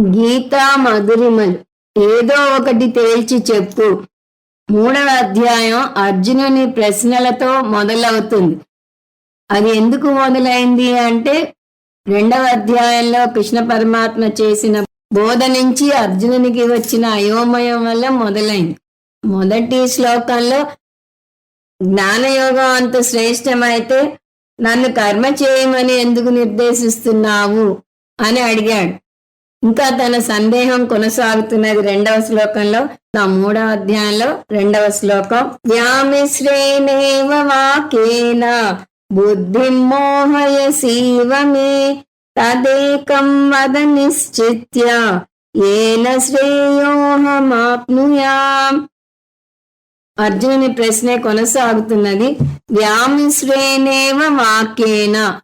గీతా మధురిమలు. ఏదో ఒకటి తేల్చి చెప్పు. మూడవ అధ్యాయం అర్జునుని ప్రశ్నలతో మొదలవుతుంది. అది ఎందుకు మొదలైంది అంటే రెండవ అధ్యాయంలో కృష్ణ పరమాత్మ చేసిన బోధ నుంచి అర్జునునికి వచ్చిన అయోమయం వల్ల మొదలైంది. మొదటి శ్లోకంలో జ్ఞానయోగం అంత శ్రేష్టమైతే నన్ను కర్మ చేయమని ఎందుకు నిర్దేశిస్తున్నావు? అని అడిగాడు. ఇంకా తన సందేహం కొనసాగుతున్నది రెండవ శ్లోకంలో నా మూడవ అధ్యాయంలో రెండవ శ్లోకం. వ్యామిశ్రేణేవ వాకేన బుద్ధి మోహయసీవ మే తదేకం వద నిశ్చిత్య ఏన శ్రేయోహమాప్నుయాం. అర్జునుని ప్రశ్నే కొనసాగుతున్నది వ్యామిశ్రేణేవ వాక్యేన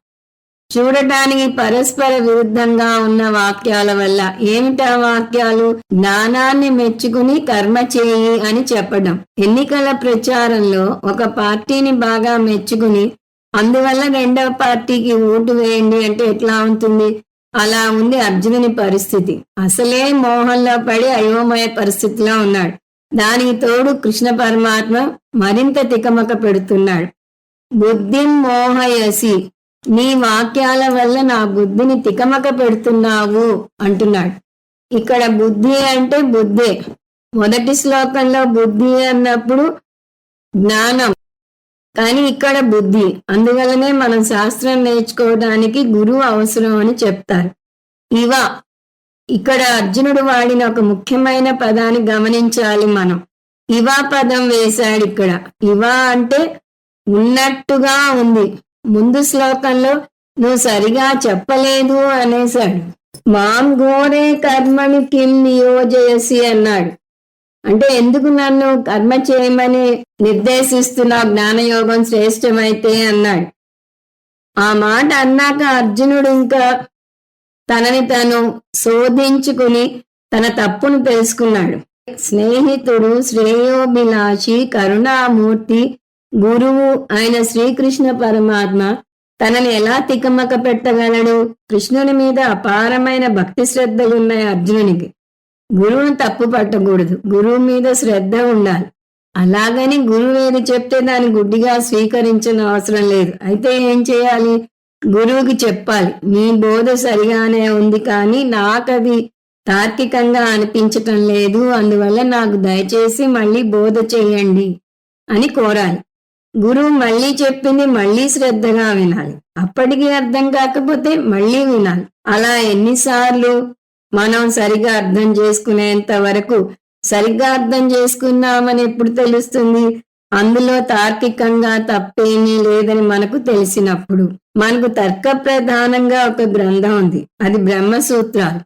చూడటానికి పరస్పర విరుద్ధంగా ఉన్న వాక్యాల వల్ల ఏమిటా వాక్యాలు? జ్ఞానాన్ని మెచ్చుకుని కర్మ చేయి అని చెప్పడం. ఎన్నికల ప్రచారంలో ఒక పార్టీని బాగా మెచ్చుకుని అందువల్ల రెండవ పార్టీకి ఓటు వేయండి అంటే ఎట్లా ఉంటుంది? అలా ఉంది అర్జునుని పరిస్థితి. అసలే మోహంలో పడి అయోమయ పరిస్థితిలో ఉన్నాడు. దానికి తోడు కృష్ణ పరమాత్మ మరింత తికమక పెడుతున్నాడు. బుద్ధి మోహయసి నీ వాక్యాల వల్ల నా బుద్ధిని తికమక పెడుతున్నావు అంటున్నాడు. ఇక్కడ బుద్ధి అంటే బుద్ధే. మొదటి శ్లోకంలో బుద్ధి అన్నప్పుడు జ్ఞానం. కానీ ఇక్కడ బుద్ధి. అందువలనే మనం శాస్త్రం నేర్చుకోవడానికి గురువు అవసరం అని చెప్తారు. ఇవ. ఇక్కడ అర్జునుడు వాడిన ఒక ముఖ్యమైన పదాన్ని గమనించాలి మనం. ఇవా పదం వేశాడు ఇక్కడ. ఇవా అంటే ఉన్నట్టుగా ఉంది. ముందు శ్లోకంలో నువ్వు సరిగా చెప్పలేదు అనేశాడు. మాం ఘోరే కర్మని కిం నియోజయసి అన్నాడు. అంటే ఎందుకు నన్ను కర్మ చేయమని నిర్దేశిస్తున్నావు? జ్ఞానయోగం శ్రేష్టమైతే అన్నాడు. ఆ మాట అన్నాక అర్జునుడు ఇంకా తనని తను శోధించుకుని తన తప్పును తెలుసుకున్నాడు. స్నేహితుడు శ్రేయోభిలాషి కరుణామూర్తి గురువు ఆయన శ్రీకృష్ణ పరమాత్మ తనని ఎలా తికమక పెట్టగలడు కృష్ణుని మీద అపారమైన భక్తి శ్రద్ధలు ఉన్నాయి అర్జునునికి. గురువును తప్పు పట్టకూడదు. గురువు మీద శ్రద్ధ ఉండాలి. అలాగని గురువు ఏది చెప్తే దాన్ని గుడ్డిగా స్వీకరించిన అవసరం లేదు. అయితే ఏం చేయాలి? గురువుకి చెప్పాలి. నీ బోధ సరిగానే ఉంది కానీ నాకది తార్కికంగా అనిపించటం లేదు. అందువల్ల నాకు దయచేసి మళ్ళీ బోధ చేయండి అని కోరాలి. గురువు మళ్ళీ చెప్పింది మళ్ళీ శ్రద్ధగా వినాలి. అప్పటికి అర్థం కాకపోతే మళ్ళీ వినాలి. అలా ఎన్నిసార్లు మనం సరిగా అర్థం చేసుకునేంత వరకు సరిగ్గా అర్థం చేసుకున్నామని ఎప్పుడు తెలుస్తుంది? అందులో తార్కికంగా తప్పేమీ లేదని మనకు తెలిసినప్పుడు మనకు తర్క ప్రధానంగా ఒక గ్రంథం ఉంది. అది బ్రహ్మసూత్రాలు.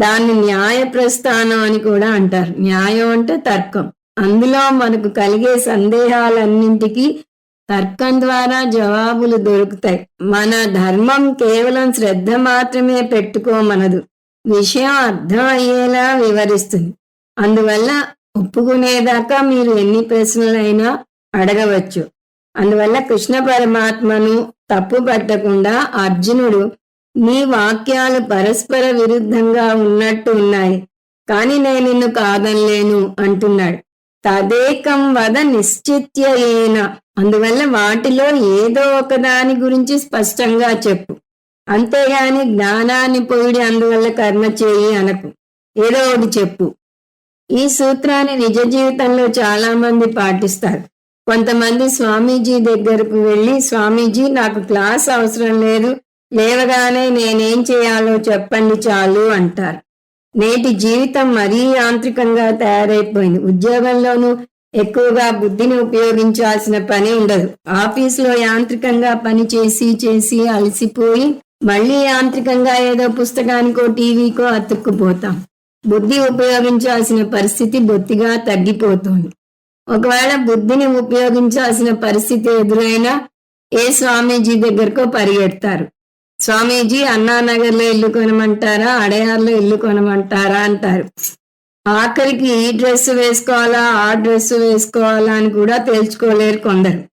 దాన్ని న్యాయ ప్రస్థానం అని కూడా అంటారు. న్యాయం అంటే తర్కం. అందులో మనకు కలిగే సందేహాలన్నింటికి తర్కం ద్వారా జవాబులు దొరుకుతాయి. మన ధర్మం కేవలం శ్రద్ధ మాత్రమే పెట్టుకోమనదు. విషయం అర్థం అయ్యేలా వివరిస్తుంది. అందువల్ల ఒప్పుకునేదాకా మీరు ఎన్ని ప్రశ్నలైనా అడగవచ్చు. అందువల్ల కృష్ణ పరమాత్మను తప్పు పట్టకుండా అర్జునుడు నీ వాక్యాలు పరస్పర విరుద్ధంగా ఉన్నట్టు ఉన్నాయి. కాని నేను నిన్ను కాదనలేను అంటున్నాడు. తదేకం వద నిశ్చిత్యేన అందువల్ల వాటిలో ఏదో ఒకదాని గురించి స్పష్టంగా చెప్పు. అంతేగాని జ్ఞానాన్ని పొగిడి అందువల్ల కర్మ చేయి అనకు. ఏదో ఒకటి చెప్పు. ఈ సూత్రాన్ని నిజ జీవితంలో చాలా మంది పాటిస్తారు. కొంతమంది స్వామీజీ దగ్గరకు వెళ్ళి స్వామీజీ నాకు క్లాస్ అవసరం లేదు. లేవగానే నేనేం చేయాలో చెప్పండి చాలు అంటారు. నేటి జీవితం మరీ యాంత్రికంగా తయారైపోయింది. ఉద్యోగంలోనూ ఎక్కువగా బుద్ధిని ఉపయోగించాల్సిన పని ఉండదు. ఆఫీసులో యాంత్రికంగా పని చేసి చేసి అలసిపోయి మళ్ళీ యాంత్రికంగా ఏదో పుస్తకానికో టీవీకో అతుక్కుపోతాం. బుద్ధి ఉపయోగించాల్సిన పరిస్థితి బొత్తిగా తగ్గిపోతుంది. ఒకవేళ బుద్ధిని ఉపయోగించాల్సిన పరిస్థితి ఎదురైనా ఏ స్వామీజీ దగ్గరకో పరిగెడతారు. స్వామీజీ అన్నానగర్లో ఇల్లు కొనమంటారా అడయార్లో ఇల్లు కొనమంటారా అంటారు. ఆఖరికి ఈ డ్రెస్ వేసుకోవాలా ఆ డ్రెస్ వేసుకోవాలా అని కూడా తేల్చుకోలేరు కొందరు.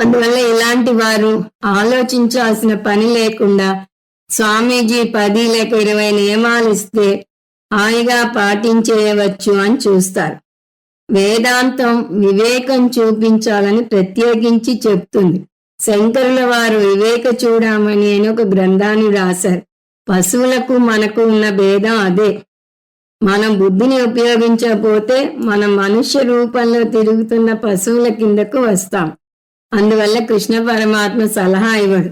అందువల్ల ఇలాంటి వారు ఆలోచించాల్సిన పని లేకుండా స్వామీజీ పది లేక ఇరవై నియమాలు ఇస్తే హాయిగా పాటించేయవచ్చు అని చూస్తారు. వేదాంతం వివేకం చూపించాలని ప్రత్యేకించి చెప్తుంది. శంకరుల వారు వివేక చూడమని అని ఒక గ్రంథాన్ని రాశారు. పశువులకు మనకు ఉన్న భేదం అదే. మనం బుద్ధిని ఉపయోగించకపోతే మనం మనుష్య రూపంలో తిరుగుతున్న పశువుల కిందకు వస్తాం. అందువల్ల కృష్ణ పరమాత్మ సలహా ఇవ్వడు.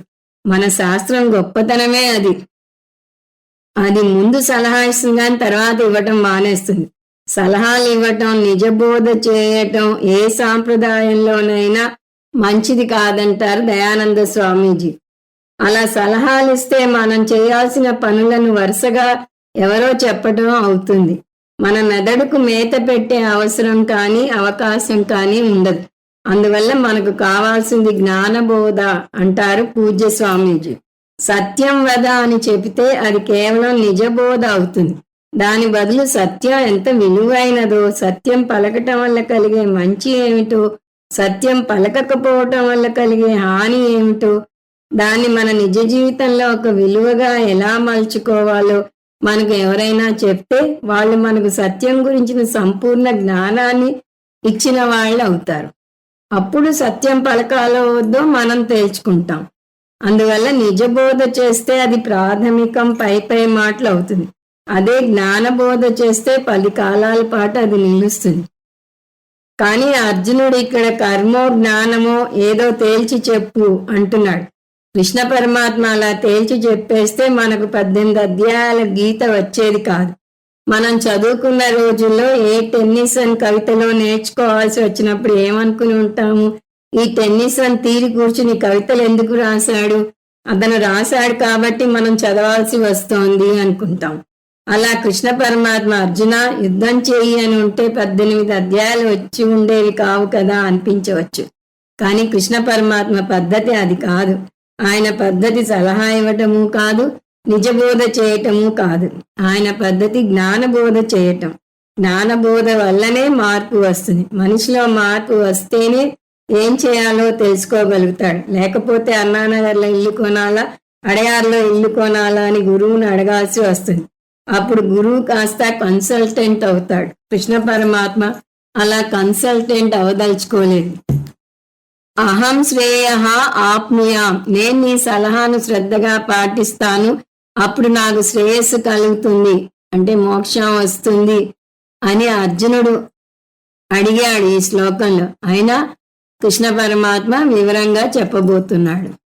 మన శాస్త్రం గొప్పతనమే అది. అది ముందు సలహా ఇస్తుంది కానీ తర్వాత ఇవ్వటం మానేస్తుంది. సలహాలు ఇవ్వటం నిజబోధ చేయటం ఏ సాంప్రదాయంలోనైనా మంచిది కాదంటారు దయానంద స్వామీజీ. అలా సలహాలు ఇస్తే మనం చేయాల్సిన పనులను వరుసగా ఎవరో చెప్పటం అవుతుంది. మన మెదడుకు మేత పెట్టే అవసరం కానీ అవకాశం కానీ ఉండదు. అందువల్ల మనకు కావాల్సింది జ్ఞానబోధ అంటారు పూజ్య స్వామీజీ. సత్యం వద అని చెబితే అది కేవలం నిజబోధ అవుతుంది. దాని బదులు సత్యం ఎంత విలువైనదో సత్యం పలకటం వల్ల కలిగే మంచి ఏమిటో సత్యం పలకకపోవటం వల్ల కలిగే హాని ఏమిటో దాన్ని మన నిజ జీవితంలో ఒక విలువగా ఎలా మలుచుకోవాలో మనకు ఎవరైనా చెప్తే వాళ్ళు మనకు సత్యం గురించిన సంపూర్ణ జ్ఞానాన్ని ఇచ్చిన వాళ్ళు అవుతారు. అప్పుడు సత్యం పలకాలో వద్దో మనం తేల్చుకుంటాం. అందువల్ల నిజబోధ చేస్తే అది ప్రాథమికం పై పై మాటలు అవుతుంది. అదే జ్ఞానబోధ చేస్తే పది కాలాల పాటు అది నిలుస్తుంది. కానీ అర్జునుడు ఇక్కడ కర్మో జ్ఞానమో ఏదో తేల్చి చెప్పు అంటున్నాడు. కృష్ణ పరమాత్మ అలా తేల్చి చెప్పేస్తే మనకు పద్దెనిమిది అధ్యాయాల గీత వచ్చేది కాదు. మనం చదువుకున్న రోజుల్లో ఏ టెన్నిస్ కవితలో నేర్చుకోవాల్సి వచ్చినప్పుడు ఏమనుకుని ఉంటాము? ఈ టెన్నిస్ తీరి కూర్చుని కవితలు ఎందుకు రాశాడు? అతను రాశాడు కాబట్టి మనం చదవాల్సి వస్తోంది అనుకుంటాం. అలా కృష్ణ పరమాత్మ అర్జున యుద్ధం చెయ్యి అని ఉంటే పద్దెనిమిది అధ్యాయాలు వచ్చి ఉండేవి కావు కదా అనిపించవచ్చు. కానీ కృష్ణ పరమాత్మ పద్ధతి అది కాదు. ఆయన పద్ధతి సలహా ఇవ్వటము కాదు నిజబోధ చేయటము కాదు. ఆయన పద్ధతి జ్ఞానబోధ చేయటం. జ్ఞానబోధ వల్లనే మార్పు వస్తుంది. మనిషిలో మార్పు వస్తేనే ఏం చేయాలో తెలుసుకోగలుగుతాడు. లేకపోతే అన్నానగర్లో ఇల్లు కొనాలా అడయార్లో ఇల్లు కొనాలా అని గురువుని అడగాల్సి వస్తుంది. అప్పుడు గురువు కాస్త కన్సల్టెంట్ అవుతాడు. కృష్ణ పరమాత్మ అలా కన్సల్టెంట్ అవదలుచుకోలేదు. అహం శ్రేయ ఆప్నుయాం. నేను నీ సలహాను శ్రద్ధగా పాటిస్తాను. అప్పుడు నాకు శ్రేయస్సు కలుగుతుంది. అంటే మోక్షం వస్తుంది అని అర్జునుడు అడిగాడు ఈ శ్లోకంలో. అయినా కృష్ణ పరమాత్మ వివరంగా చెప్పబోతున్నాడు.